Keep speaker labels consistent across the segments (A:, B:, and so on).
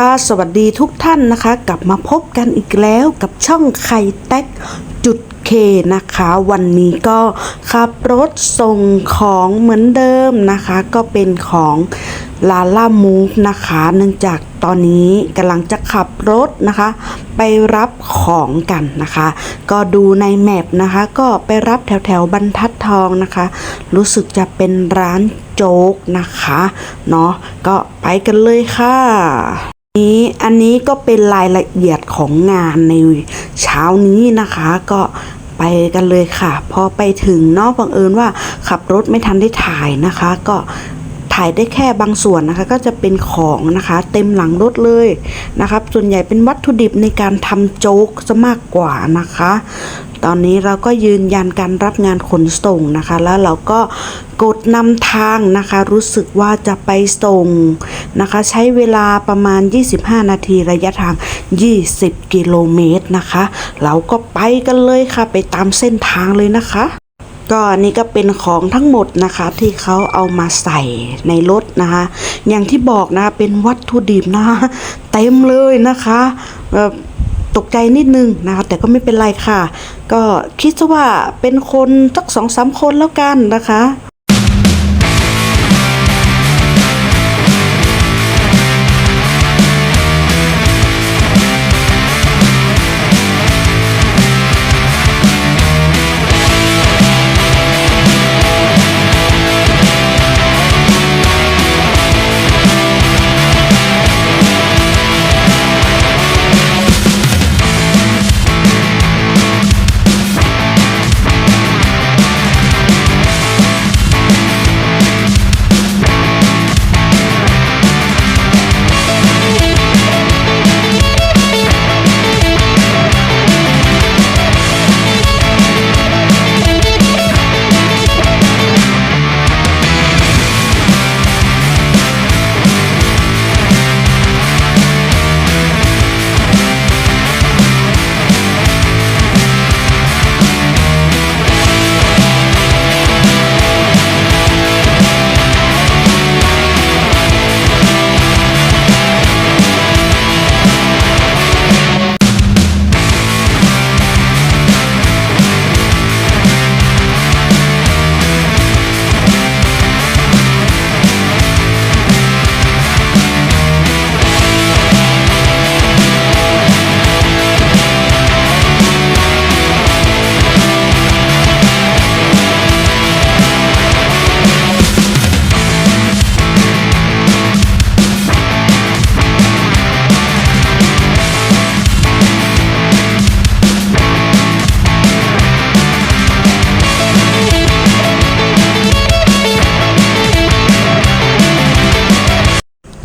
A: ค่ะสวัสดีทุกท่านนะคะ กลับมาพบกันอีกแล้วกับช่องไข่แต๊กจุดเคนะคะ วันนี้ก็ขับรถส่งของเหมือนเดิมนะคะ ก็เป็นของลาล่ามูฟนะคะ เนื่องจากตอนนี้กำลังจะขับรถนะคะ ไปรับของกันนะคะ ก็ดูในแมปนะคะ ก็ไปรับแถวแถวบรรทัดทองนะคะ รู้สึกจะเป็นร้านโจ๊กนะคะเนาะก็ไปกันเลยค่ะ นี้อันนี้ก็เป็นรายละเอียดของงานในเช้านี้นะคะก็ไปกันเลยค่ะ พอไปถึงเนอกบังเอิญว่าขับรถไม่ทันได้ถ่ายนะคะ ก็ ถ่ายได้แค่บางส่วนนะคะ ก็จะเป็นของนะคะ เต็มหลังรถเลยนะครับ ส่วนใหญ่เป็นวัตถุดิบในการทำโจ๊กซะมากกว่านะคะ ตอนนี้เราก็ยืนยันการรับงานขนส่งนะคะ แล้วเราก็กดนำทางนะคะ รู้สึกว่าจะไปส่งนะคะ ใช้เวลาประมาณ 25 นาทีระยะทาง 20 กิโลเมตรนะคะ เราก็ไปกันเลยค่ะ ไปตามเส้นทางเลยนะคะ ก็นี่ก็เป็นของทั้งหมดนะคะที่เขาเอามาใส่ในรถนะคะ อย่างที่บอกนะเป็นวัตถุดิบนะเต็มเลยนะคะแบบตกใจนิดนึงนะคะ แต่ก็ไม่เป็นไรค่ะ ก็คิดว่าเป็นคนสักสองสามคนแล้วกันนะคะ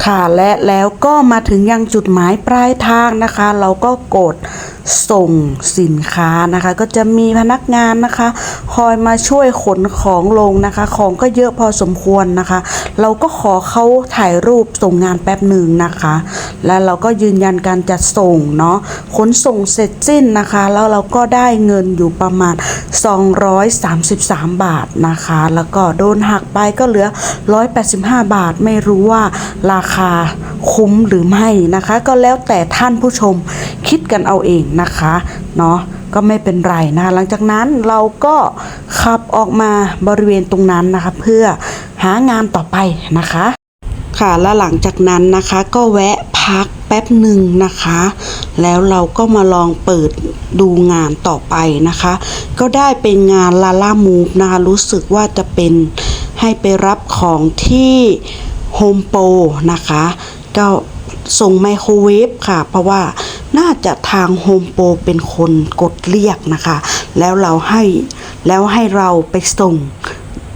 A: ค่ะและแล้วก็มาถึงยังจุดหมายปลายทางนะคะ เราก็กด ส่งสินค้านะคะ ก็จะมีพนักงานนะคะ คอยมาช่วยขนของลงนะคะ ของก็เยอะพอสมควรนะคะ เราก็ขอเขาถ่ายรูปส่งงานแป๊บหนึ่งนะคะ แล้วเราก็ยืนยันการจัดส่งเนาะขนส่งเสร็จสิ้นนะคะ แล้วเราก็ได้เงินอยู่ประมาณ 233 บาทนะคะ แล้วก็โดนหักไปก็เหลือ 185 บาทไม่รู้ว่าราคาคุ้มหรือไม่นะคะ ก็แล้วแต่ท่านผู้ชมคิดกันเอาเองนะะคะเนาะก็ไม่เป็นไรนะคะหลังจากนั้นเราก็ขับออกมาบริเวณตรงนั้นนะคะ เพื่อหางานต่อไปนะคะค่ะแล้วหลังจากนั้นนะคะก็แวะพักแป๊บหนึ่งนะคะ แล้วเราก็มาลองเปิดดูงานต่อไปนะคะ ก็ได้เป็นงานลาล่ามูฟนะคะรู้สึกว่าจะเป็นให้ไปรับของที่โฮมโปรนะคะก็ ส่งไมโครเวฟค่ะ เพราะว่าน่าจะทางโฮมโปรเป็นคนกดเรียกนะคะ แล้วเราให้แล้วให้เราไปส่ง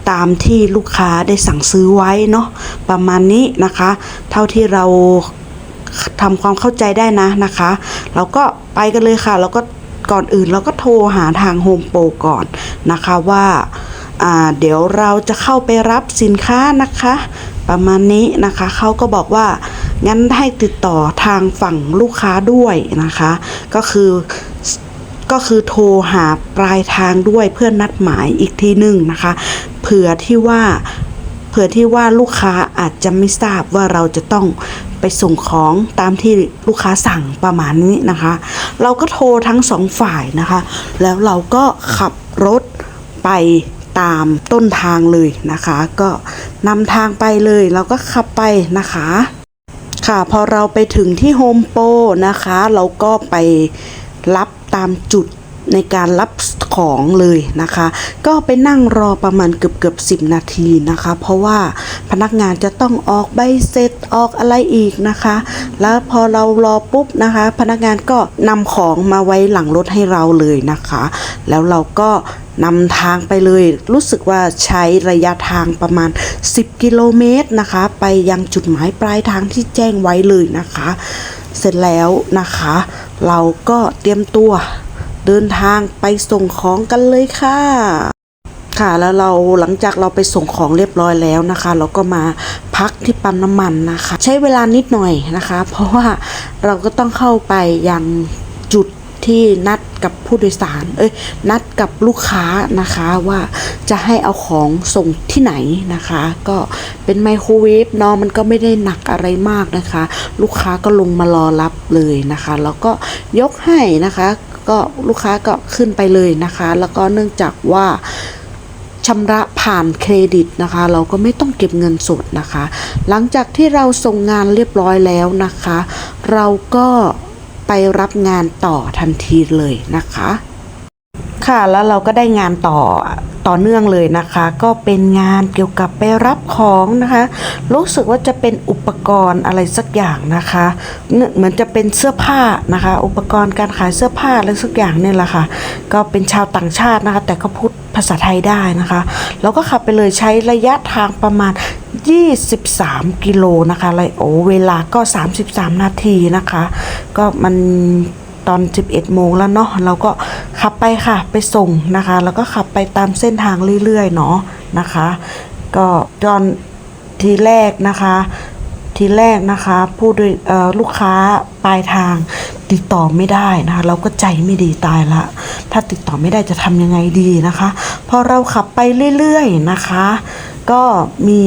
A: ตามที่ลูกค้าได้สั่งซื้อไว้เนาะประมาณนี้นะคะ เท่าที่เราทำความเข้าใจได้นะนะคะ เราก็ไปกันเลยค่ะเราก็ก่อนอื่นเราก็โทรหาทางโฮมโปรก่อนนะคะว่าอ่าเดี๋ยวเราจะเข้าไปรับสินค้านะคะ ประมาณนี้นะคะเขาก็บอกว่า งั้นให้ติดต่อทางฝั่งลูกค้าด้วยนะคะ ก็คือก็คือโทรหาปลายทางด้วยเพื่อนัดหมายอีกทีหนึ่งนะคะ เผื่อที่ว่าเผื่อที่ว่าลูกค้าอาจจะไม่ทราบว่าเราจะต้องไปไปส่งของตามที่ลูกค้าสั่งประมาณนี้นะคะ เราก็โทรทั้งสองฝ่ายนะคะ แล้วเราก็ขับรถไปตามต้นทางเลยนะคะ ก็นำทางไปเลยเราก็ขับไปนะคะ ค่ะพอเราไปถึงที่โฮมโปรนะคะ เราก็ไปรับตามจุดในการรับของเลยนะคะ ก็ไปนั่งรอประมาณเกือบเกือบสิบนาทีนะคะ เพราะว่าพนักงานจะต้องออกใบเสร็จออกอะไรอีกนะคะ แล้วพอเรารอปุ๊บนะคะ พนักงานก็นำของมาไว้หลังรถให้เราเลยนะคะ แล้วเราก็ นำทางไปเลย รู้สึกว่าใช้ระยะทางประมาณ 10 กิโลเมตรนะคะ ไปยังจุดหมายปลายทางที่แจ้งไว้เลยนะคะ เสร็จแล้วนะคะ เราก็เตรียมตัวเดินทางไปส่งของกันเลยค่ะค่ะแล้วเราหลังจากเราไปส่งของเรียบร้อยแล้วนะคะ เราก็มาพักที่ปั๊มน้ำมันนะคะ ใช้เวลานิดหน่อยนะคะ เพราะว่าเราก็ต้องเข้าไปยังจุด ที่นัดกับผู้โดยสาร เอ้ย นัดกับลูกค้านะคะว่าจะให้เอาของส่งที่ไหนนะคะ ก็เป็นไมโครเวฟเนาะมันก็ไม่ได้หนักอะไรมากนะคะ ลูกค้าก็ลงมารอรับเลยนะคะ แล้วก็ยกให้นะคะ ก็ลูกค้าก็ขึ้นไปเลยนะคะ แล้วก็เนื่องจากว่าชำระผ่านเครดิตนะคะ เราก็ไม่ต้องเก็บเงินสดนะคะ หลังจากที่เราส่งงานเรียบร้อยแล้วนะคะ เราก็ ไปรับงานต่อทันทีเลยนะคะ ค่ะแล้วเราก็ได้งานต่อต่อเนื่องเลยนะคะ ก็เป็นงานเกี่ยวกับไปรับของนะคะ รู้สึกว่าจะเป็นอุปกรณ์อะไรสักอย่างนะคะเหมือนจะเป็นเสื้อผ้านะคะ อุปกรณ์การขายเสื้อผ้าอะไรสักอย่างเนี่ยแหละค่ะ ก็เป็นชาวต่างชาตินะคะ แต่ก็พูด ภาษาไทยได้นะคะเราก็ขับไปเลยใช้ระยะทางประมาณ 23 กิโลนะคะเลโอ้เวลาก็ 33 นาทีนะคะ ก็มันตอน 11 โมงแล้วเนาะเราก็ขับไปค่ะไปส่งนะคะ แล้วก็ขับไปตามเส้นทางเรื่อยๆเนาะนะคะ ก็ตอนทีแรกนะคะ ทีแรกนะคะผู้โดยลูกค้าปลายทาง ติดต่อไม่ได้นะคะเราก็ใจไม่ดีตายละ ถ้าติดต่อไม่ได้จะทำยังไงดีนะคะพอเราขับไปเรื่อยๆนะคะ ก็มี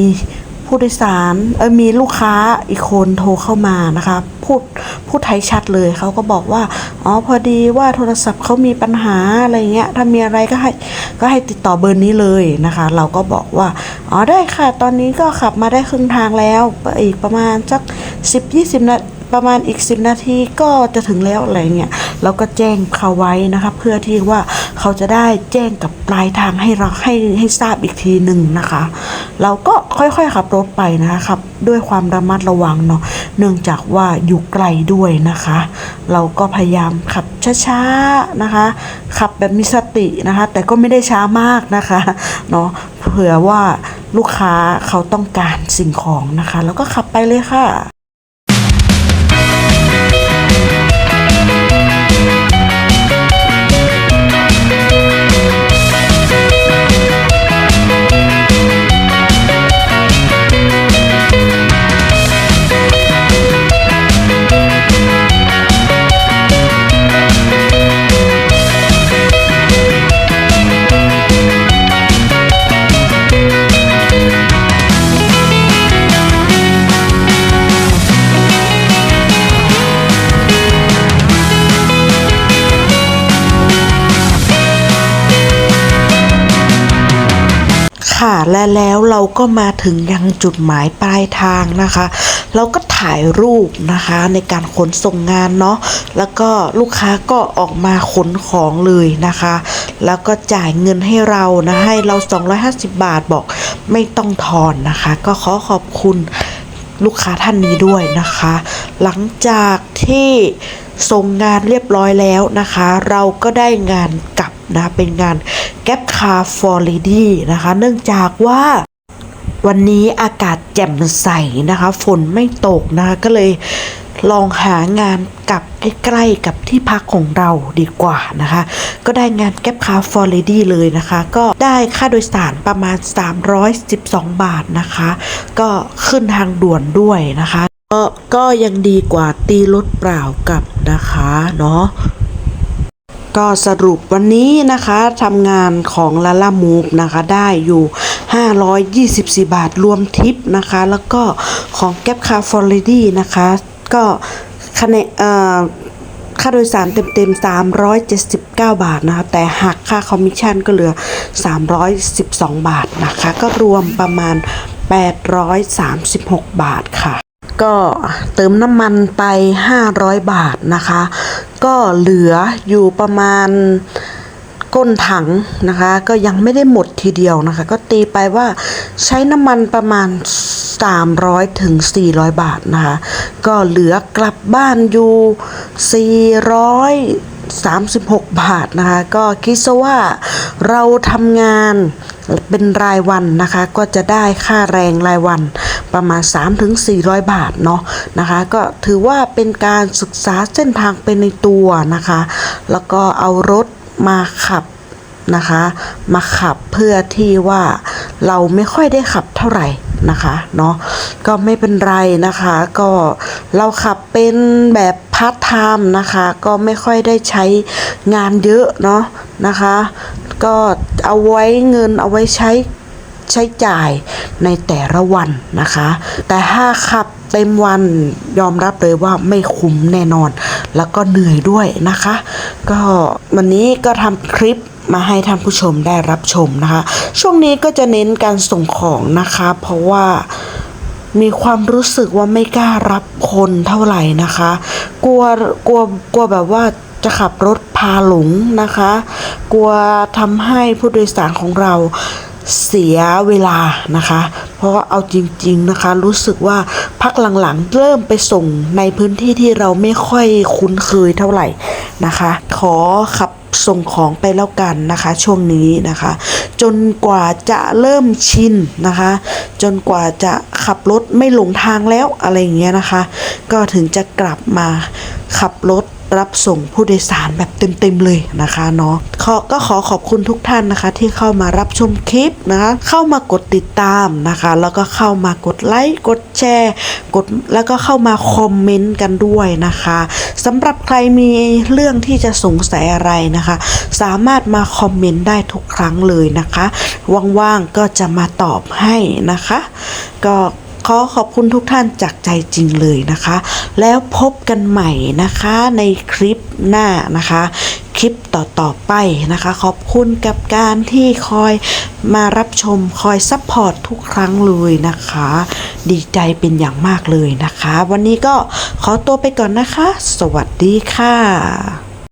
A: ผู้โดยสารเออมีลูกค้าอีกคนโทรเข้ามานะคะพูดพูดไทยชัดเลยเขาก็บอกว่าอ๋อพอดีว่าโทรศัพท์เขามีปัญหาอะไรเงี้ยถ้ามีอะไรก็ให้ก็ให้ติดต่อเบอร์นี้เลยนะคะ เราก็บอกว่าอ๋อได้ค่ะตอนนี้ก็ขับมาได้ครึ่งทางแล้วอีกประมาณสัก10-20นาที ประมาณอีก 10 นาทีก็จะถึงแล้วอะไรเงี้ยเราก็แจ้งเขาไว้นะคะเพื่อที่ว่าเขาจะได้แจ้งกับปลายทางให้เราให้ให้ทราบอีกทีหนึ่งนะคะ เราก็ค่อยๆขับรถไปนะคะขับด้วยความระมัดระวังเนาะเนื่องจากว่าอยู่ไกลด้วยนะคะ เราก็พยายามขับช้าๆนะคะ ขับแบบมีสตินะคะ แต่ก็ไม่ได้ช้ามากนะคะเนาะเผื่อว่าลูกค้าเขาต้องการสิ่งของนะคะ แล้วก็ขับไปเลยค่ะ ค่ะและแล้วเราก็มาถึงยังจุดหมายปลายทางนะคะ เราก็ถ่ายรูปนะคะในการขนส่งงานเนาะแล้วก็ลูกค้าก็ออกมาขนของเลยนะคะ แล้วก็จ่ายเงินให้เรานะให้เรา 250 บาทบอกไม่ต้องทอนนะคะ ก็ขอขอบคุณลูกค้าท่านนี้ด้วยนะคะ หลังจากที่ส่งงานเรียบร้อยแล้วนะคะ เราก็ได้งานกลับ นะ เป็นงานแก๊ปคาฟอร์ลดี้นะคะ เนื่องจากว่าวันนี้อากาศแจ่มใสนะคะ ฝนไม่ตกนะคะ ก็เลยลองหางานกับใกล้ๆกับที่พักของเราดีกว่านะคะ ก็ได้งานแก๊ปคาฟอร์ลดี้เลยนะคะ ก็ได้ค่าโดยสารประมาณ 312 บาทนะคะ ก็ขึ้นทางด่วนด้วยนะคะก็ก็ยังดีกว่าตีรถเปล่ากลับนะคะ เนาะ ก็สรุปวันนี้นะคะทำงานของลาล่ามูฟนะคะได้อยู่ 524 บาทรวมทิปนะคะ แล้วก็ของแก๊ปคาฟอร์เรดี้นะคะ ก็คะแนนเอ่อค่าโดยสารเต็มๆ 379 บาทนะคะ แต่หักค่าคอมมิชชั่นก็เหลือ 312 บาทนะคะ ก็รวมประมาณ 836 บาทค่ะ ก็เติมน้ำมันไป 500 บาทนะคะ ก็เหลืออยู่ประมาณก้นถังนะคะ ก็ยังไม่ได้หมดทีเดียวนะคะ ก็ตีไปว่าใช้น้ำมันประมาณ 300ถึง400 บาทนะคะ ก็เหลือกลับบ้านอยู่436 บาทนะคะ ก็คิดซะว่าเราทำงานเป็นรายวันนะคะ ก็จะได้ค่าแรงรายวัน ประมาณ 3-400 บาทเนาะนะคะก็ถือว่าเป็นการศึกษาเส้นทางไปในตัวนะคะ แล้วก็เอารถมาขับนะคะมาขับเพื่อที่ว่าเราไม่ค่อยได้ขับเท่าไหร่นะคะเนาะก็ไม่เป็นไรนะคะก็เราขับเป็นแบบพาร์ทไทม์นะคะก็ไม่ค่อยได้ใช้งานเยอะเนาะนะคะ ก็เอาไว้เงินเอาไว้ใช้ ใช้จ่ายในแต่ละวันนะคะ แต่ถ้าขับเต็มวันยอมรับเลยว่าไม่คุ้มแน่นอน แล้วก็เหนื่อยด้วยนะคะ ก็วันนี้ก็ทำคลิปมาให้ท่านผู้ชมได้รับชมนะคะ ช่วงนี้ก็จะเน้นการส่งของนะคะ เพราะว่ามีความรู้สึกว่าไม่กล้ารับคนเท่าไหร่นะคะ กลัวกลัวกลัวแบบว่าจะขับรถพาหลงนะคะ กลัวทำให้ผู้โดยสารของเรา เสียเวลานะคะ เพราะว่าเอาจริง ๆนะคะ รู้สึกว่าพักหลังๆ เริ่มไปส่งในพื้นที่ที่เราไม่ค่อยคุ้นเคยเท่าไหร่นะคะ ขอขับส่งของไปแล้วกันนะคะ ช่วงนี้นะคะ จนกว่าจะเริ่มชินนะคะ จนกว่าจะขับรถไม่หลงทางแล้วอะไรอย่างเงี้ยนะคะ ก็ถึงจะกลับมาขับรถ รับส่งผู้โดยสารแบบเต็มๆเลยนะคะเนาะขอก็ขอขอบคุณทุกท่านนะคะ ที่เข้ามารับชมคลิปนะคะเข้ามากดติดตามนะคะ แล้วก็เข้ามากดไลค์กดแชร์กดแล้วก็เข้ามาคอมเมนต์กันด้วยนะคะสำหรับใครมีเรื่องที่จะสงสัยอะไรนะคะ สามารถมาคอมเมนต์ได้ทุกครั้งเลยนะคะ ว่างๆก็จะมาตอบให้นะคะ ก็ ขอขอบคุณทุกท่านจากใจจริงเลยนะคะ แล้วพบกันใหม่นะคะในคลิปหน้านะคะ คลิปต่อๆไปนะคะ ขอบคุณกับการที่คอยมารับชมคอยซัพพอร์ตทุกครั้งเลยนะคะ ดีใจเป็นอย่างมากเลยนะคะ วันนี้ก็ขอตัวไปก่อนนะคะ สวัสดีค่ะ